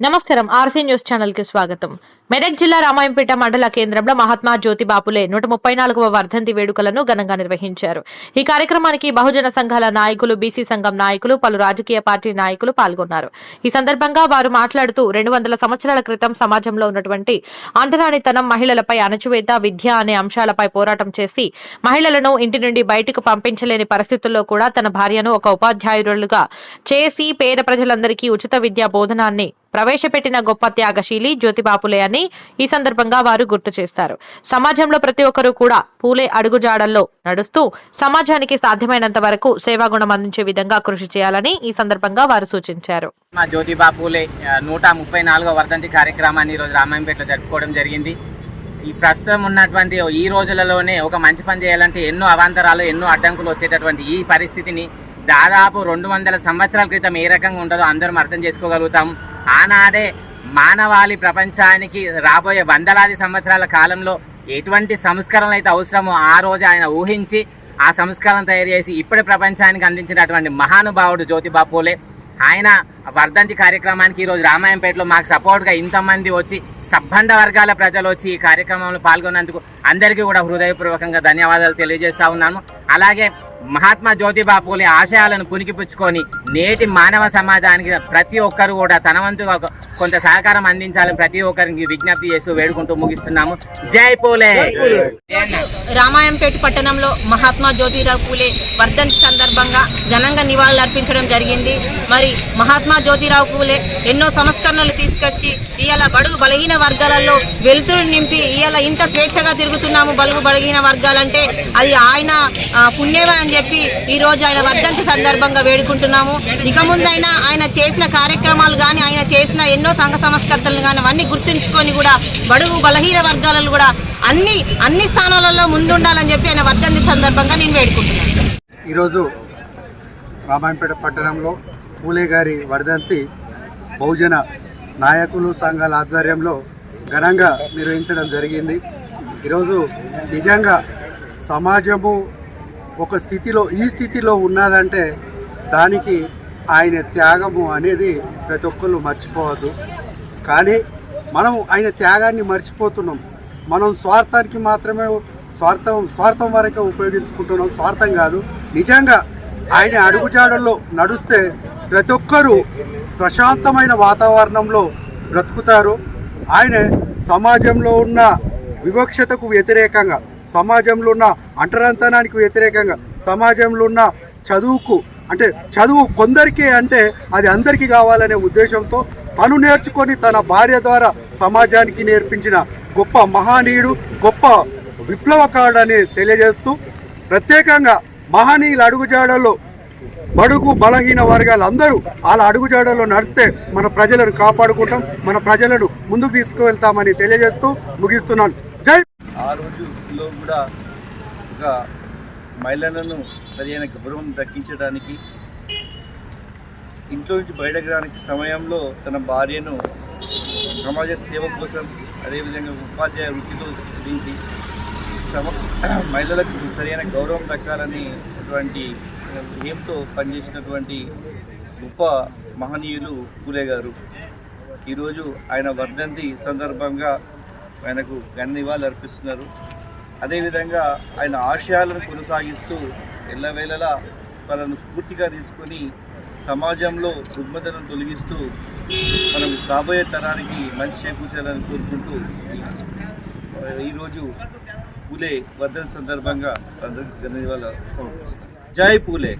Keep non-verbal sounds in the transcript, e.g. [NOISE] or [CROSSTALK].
నమస్కారం RC news ఛానల్కి స్వాగతం. మెదక్ జిల్లా రామాయంపేట మండల కేంద్రంలో మహాత్మా జ్యోతి బాపులే నూట ముప్పై నాలుగవ వర్ధంతి వేడుకలను ఘనంగా నిర్వహించారు. ఈ కార్యక్రమానికి బహుజన సంఘాల నాయకులు బీసీ సంఘం నాయకులు పలు రాజకీయ పార్టీ నాయకులు పాల్గొన్నారు. ఈ సందర్భంగా వారు మాట్లాడుతూ రెండు వందల సంవత్సరాల క్రితం సమాజంలో ఉన్నటువంటి అంటరానితనం మహిళలపై అణచివేత విద్య అనే అంశాలపై పోరాటం చేసి మహిళలను ఇంటి నుండి బయటకు పంపించలేని పరిస్థితుల్లో కూడా తన భార్యను ఒక ఉపాధ్యాయురాలుగా చేసి పేద ప్రజలందరికీ ఉచిత విద్యా బోధనాన్ని ప్రవేశపెట్టిన గొప్ప త్యాగశీలి జ్యోతిబాపులే అని ఈ సందర్భంగా వారు గుర్తు చేస్తారు. సమాజంలో ప్రతి ఒక్కరూ కూడా పూలే అడుగుజాడల్లో నడుస్తూ సమాజానికి సాధ్యమైనంత వరకు సేవాగుణం అందించే విధంగా కృషి చేయాలని ఈ సందర్భంగా వారు సూచించారు. మా జ్యోతిబా పూలే నూట ముప్పై నాలుగో వర్ధంతి కార్యక్రమాన్ని ఈరోజు రామాయంపేటలో జరుపుకోవడం జరిగింది. ఈ ప్రస్తుతం ఉన్నటువంటి ఈ రోజులలోనే ఒక మంచి పని చేయాలంటే ఎన్నో అవాంతరాలు ఎన్నో అడ్డంకులు వచ్చేటటువంటి ఈ పరిస్థితిని దాదాపు రెండు వందల సంవత్సరాల క్రితం ఏ రకంగా ఉండదో అందరం అర్థం చేసుకోగలుగుతాం. ఆనాడే మానవాళి ప్రపంచానికి రాబోయే వందలాది సంవత్సరాల కాలంలో ఎటువంటి సంస్కరణలు అయితే అవసరమో ఆ రోజు ఆయన ఊహించి ఆ సంస్కరణ తయారు చేసి ఇప్పుడే ప్రపంచానికి అందించినటువంటి మహానుభావుడు జ్యోతిబా పూలే. ఆయన వర్ధంతి కార్యక్రమానికి ఈరోజు రామాయంపేటలో మాకు సపోర్ట్గా ఇంతమంది వచ్చి సబ్బండ వర్గాల ప్రజలు వచ్చి ఈ కార్యక్రమంలో పాల్గొన్నందుకు అందరికీ కూడా హృదయపూర్వకంగా ధన్యవాదాలు తెలియజేస్తా ఉన్నాను. అలాగే మహాత్మా జ్యోతిబా పూలే ఆశయాలను పుణికిపుచ్చుకొని నేటి మానవ సమాజానికి ప్రతి ఒక్కరు కూడా తన వంతుగా కొంత సహకారం అందించాలని ప్రతి ఒక్కరికి విజ్ఞప్తి చేస్తూ వేడుకుంటూ ముగిస్తున్నాము. జై పూలే. రామాయంపేట పట్టణంలో మహాత్మా జ్యోతిరావు పూలే వర్ధంతి సందర్భంగా ఘనంగా నివాళులు అర్పించడం జరిగింది. మరి మహాత్మా జ్యోతిరావు పూలే ఎన్నో సంస్కరణలు తీసుకొచ్చి ఇవాళ బడుగు బలహీన వర్గాలలో వెలుతురు నింపి ఇవాళ ఇంత స్వేచ్ఛగా తిరుగుతున్నాము బలుగు బలహీన వర్గాలంటే అది ఆయన ఆ, పుణ్యమే అని చెప్పి ఈ రోజు ఆయన వర్ధంతి సందర్భంగా వేడుకుంటున్నాము. ఇక ముందైనా ఆయన చేసిన కార్యక్రమాలు కానీ ఆయన చేసిన ఎన్నో సంఘ సంస్కర్తలు కానీ అవన్నీ గుర్తుంచుకొని కూడా బడుగు బలహీన వర్గాలను కూడా అన్ని అన్ని స్థానాలలో ముందుండాలని చెప్పి ఆయన వర్ధంతి సందర్భంగా నేను వేడుకుంటున్నాను. ఈరోజు రామాయణపేట పట్టణంలో పూలే గారి వర్ధంతి బహుజన నాయకులు సంఘాల ఆధ్వర్యంలో ఘనంగా నిర్వహించడం జరిగింది. ఈరోజు నిజంగా సమాజము ఒక స్థితిలో ఈ స్థితిలో ఉన్నదంటే దానికి ఆయన త్యాగము అనేది ప్రతి ఒక్కళ్ళు మర్చిపోవద్దు. కానీ మనం ఆయన త్యాగాన్ని మర్చిపోతున్నాం. మనం స్వార్థానికి మాత్రమే స్వార్థం స్వార్థం వరకే ఉపయోగించుకుంటున్నాం. స్వార్థం కాదు. నిజంగా ఆయన అడుగుజాడల్లో నడుస్తే ప్రతి ఒక్కరూ ప్రశాంతమైన వాతావరణంలో బ్రతుకుతారు. ఆయన సమాజంలో ఉన్న వివక్షతకు వ్యతిరేకంగా సమాజంలో ఉన్న అంటరంతనానికి వ్యతిరేకంగా సమాజంలో ఉన్న చదువుకు అంటే చదువు కొందరికి అంటే అది అందరికీ కావాలనే ఉద్దేశంతో తను నేర్చుకొని తన భార్య ద్వారా సమాజానికి నేర్పించిన గొప్ప మహనీయుడు గొప్ప విప్లవకారుడని తెలియజేస్తూ ప్రత్యేకంగా మహనీయుల అడుగుజాడల్లో బడుగు బలహీన వర్గాలు అందరూ వాళ్ళ అడుగుజాడల్లో నడిస్తే మన ప్రజలను కాపాడుకుంటాం మన ప్రజలను ముందుకు తీసుకువెళ్తామని తెలియజేస్తూ ముగిస్తున్నాను. జై ఆ రోజులో కూడా ఒక మహిళలను సరైన గౌరవం దక్కించడానికి ఇంట్లో నుంచి బయటకు రానికి సమయంలో తన భార్యను సమాజ సేవ కోసం అదేవిధంగా ఉపాధ్యాయ వృత్తిలో దించి సమ [CLEARS THROAT] మహిళలకు సరైన గౌరవం దక్కాలని అటువంటి ధ్యేయంతో పనిచేసినటువంటి గొప్ప మహనీయులు పూలే గారు. ఈరోజు ఆయన వర్ధంతి సందర్భంగా ఆయనకు ఘన నివాళులు అర్పిస్తున్నారు అదేవిధంగా ఆయన ఆశయాలను కొనసాగిస్తూ ఎల్లవేళలా వాళ్ళను స్ఫూర్తిగా తీసుకొని సమాజంలో రుగ్మతను తొలగిస్తూ మనం రాబోయే తరానికి మంచి చేకూర్చాలని కోరుకుంటూ ఈరోజు పూలే వర్ధన సందర్భంగా అందరికీ ఘన నివాళులు జై పూలే.